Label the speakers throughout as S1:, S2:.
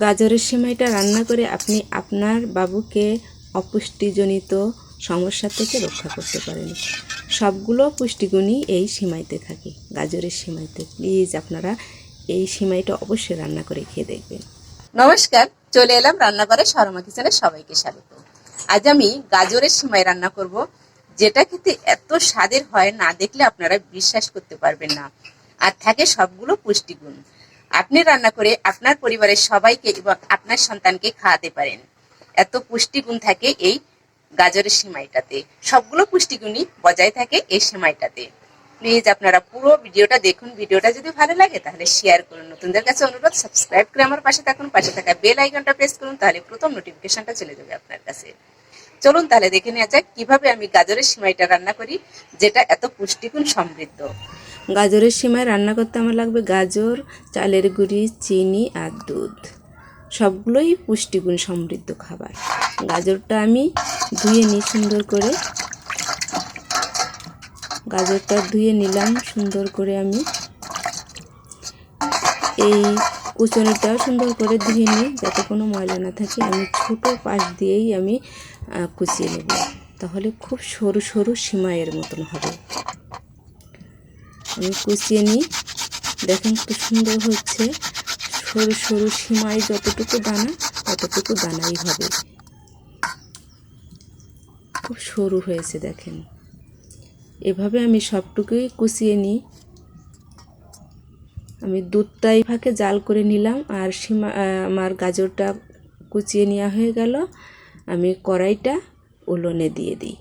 S1: গাজরের সিমাইটা রান্না করে আপনি আপনার বাবুকে অপুষ্টিজনিত সমস্যা থেকে রক্ষা করতে পারেন। সবগুলো পুষ্টিগুণই এই সিমাইতে থাকে, গাজরের সিমাইতে। প্লিজ আপনারা এই সিমাইটা অবশ্যই রান্না করে খেয়ে দেখবেন।
S2: নমস্কার, চলে এলাম রান্নাঘরে শর্মা কিচেনে সবাইকে স্বাগত। আজ আমি গাজরের সিমাই রান্না করব, যেটা খেতে এত স্বাদের হয় না দেখলে আপনারা বিশ্বাস করতে পারবেন না। আর থাকে সবগুলো পুষ্টিগুণ। আপনি রান্না করে আপনার পরিবারের সবাইকে এবং আপনার সন্তানকে খাওয়াতে পারেন। এত পুষ্টিগুণ থাকে এই গাজরের সিমাইটাতে। সবগুলো পুষ্টিগুণই বজায় থাকে এই সিমাইটাতে। প্লিজ আপনারা পুরো ভিডিওটা দেখুন। ভিডিওটা যদি ভালো লাগে তাহলে শেয়ার করুন। নতুনদের কাছে অনুরোধ সাবস্ক্রাইব করে আমার পাশে থাকুন। পাশে থাকা বেল আইকনটা প্রেস করুন, তাহলে প্রথম নোটিফিকেশনটা চলে যাবে আপনার কাছে। চলুন তাহলে দেখে নেওয়া যাক কীভাবে আমি গাজরের সিমাইটা রান্না করি, যেটা এত পুষ্টিগুণ সমৃদ্ধ।
S1: গাজরের সিমাই রান্না করতে আমার লাগবে গাজর, চালের গুঁড়ি, চিনি আর দুধ। সবগুলোই পুষ্টিগুণ সমৃদ্ধ খাবার। গাজরটা আমি ধুয়ে নিই সুন্দর করে। গাজরটা ধুয়ে নিলাম সুন্দর করে আমি। এই কুচনিটাও সুন্দর করে ধুয়ে নিই যাতে কোনো ময়লা না থাকে। আমি ছোটো পাশ দিয়েই আমি কুচিয়ে নেব। তাহলে খুব সরু সরু সিমাইয়ের মতন হবে। কুচিয়ে নিই। দেখেন খুব সুন্দর হচ্ছে। সরু সরু সীমায় যতটুকু দানা, ততটুকু দানাই হবে। খুব সরু হয়েছে, দেখেন। এভাবে আমি সবটুকুই কুচিয়ে নিই। আমি দুধটাই ফাঁকে জাল করে নিলাম আর সীমা আমার গাজরটা কুচিয়ে নেওয়া হয়ে গেল। আমি কড়াইটা উলনে দিয়ে দিই।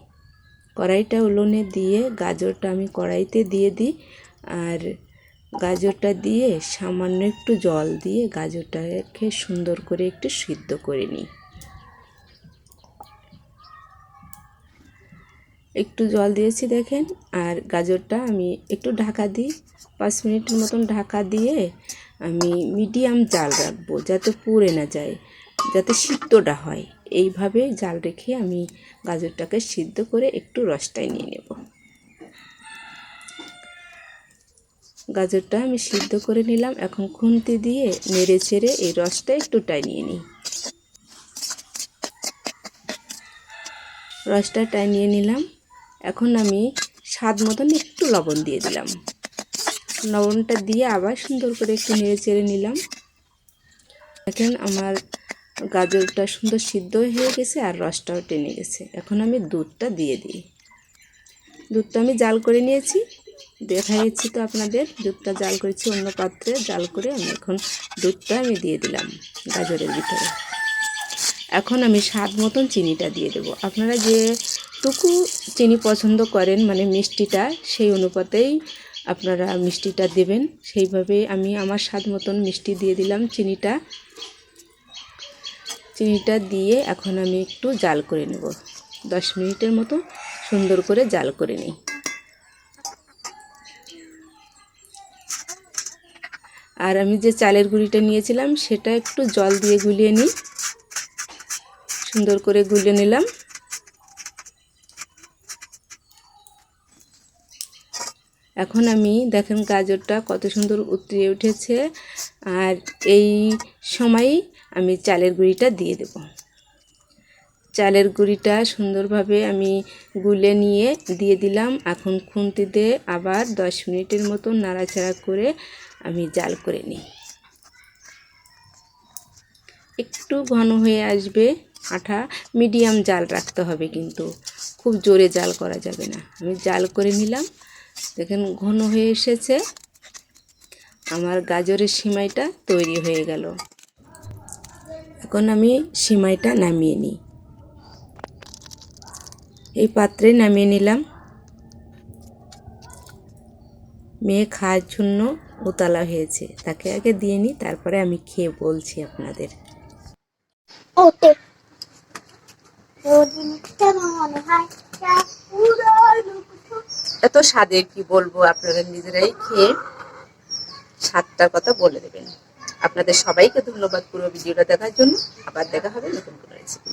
S1: কড়াইটা উলনে দিয়ে গাজরটা আমি কড়াইতে দিয়ে দিই। আর গাজরটা দিয়ে সামান্য একটু জল দিয়ে গাজরটাকে সুন্দর করে একটু সিদ্ধ করে নিই। একটু জল দিয়েছি দেখেন, আর গাজরটা আমি একটু ঢাকা দিই। পাঁচ মিনিটের মতন ঢাকা দিয়ে আমি মিডিয়াম জাল রাখব যাতে পুড়ে না যায়, যাতে সিদ্ধটা হয়। এইভাবে জাল রেখে আমি গাজরটাকে সিদ্ধ করে একটু রসটাই নিয়ে নেব। গাজরটা আমি সিদ্ধ করে নিলাম। এখন খুন্তি দিয়ে নেড়ে ছেড়ে এই রসটা একটু টানিয়ে নিই। রসটা টানিয়ে নিলাম। এখন আমি স্বাদ মতন একটু লবণ দিয়ে দিলাম। লবণটা দিয়ে আবার সুন্দর করে একটু নেড়ে চেড়ে নিলাম। দেখেন আমার গাজরটা সুন্দর সিদ্ধ হয়ে গেছে আর রসটাও টেনে গেছে। এখন আমি দুধটা দিয়ে দিই। দুধটা আমি জাল করে নিয়েছি। দেখাইছি তো আপনাদের, দুধটা জাল করেছি অন্য পাত্রে, জাল করে আমি এখন দুধটা আমি দিয়ে দিলাম গাজরের ভিতরে। এখন আমি স্বাদ মতন চিনিটা দিয়ে দেবো। আপনারা যে যেটুকু চিনি পছন্দ করেন মানে মিষ্টিটা, সেই অনুপাতেই আপনারা মিষ্টিটা দেবেন। সেইভাবে আমি আমার স্বাদ মতন মিষ্টি দিয়ে দিলাম চিনিটা। চিনিটা দিয়ে এখন আমি একটু জাল করে নেব। দশ মিনিটের মতো সুন্দর করে জাল করে নিই। আর আমি যে চালের গুঁড়িটা নিয়েছিলাম, সেটা একটু জল দিয়ে গুলিয়ে নিই। সুন্দর করে গুলে নিলাম। এখন আমি, দেখেন গাজরটা কত সুন্দর উতরিয়ে উঠেছে। আর এই সময়ই আমি চালের গুঁড়িটা দিয়ে দেব। চালের গুঁড়িটা সুন্দরভাবে আমি গুলে নিয়ে দিয়ে দিলাম। এখন খুন্তিতে আবার দশ মিনিটের মতো নাড়াচাড়া করে আমি জাল করে নিই। একটু ঘন হয়ে আসবে আঠা, মিডিয়াম জাল রাখতে হবে কিন্তু। খুব জোরে জাল করা যাবে না। আমি জাল করে নিলাম। দেখেন ঘন হয়ে এসেছে। আমার গাজরের সিমাইটা তৈরি হয়ে গেল। এখন আমি সিমাইটা নামিয়ে নিই। এই পাত্রে নামিয়ে নিলাম। মেয়ে খাওয়ার জন্য উতলা হয়েছে। তাকে আগে দিয়ে নিই তারপরে আমি খেয়ে বলছি আপনাদের।
S2: এত স্বাদের কি বলব আপনারা নিজেরাই খেয়ে স্বাদটার কথা বলে দেবেন। আপনাদের সবাইকে ধন্যবাদ পুরো ভিডিওটা দেখার জন্য। আবার দেখা হবে নতুন কোনো রেসিপি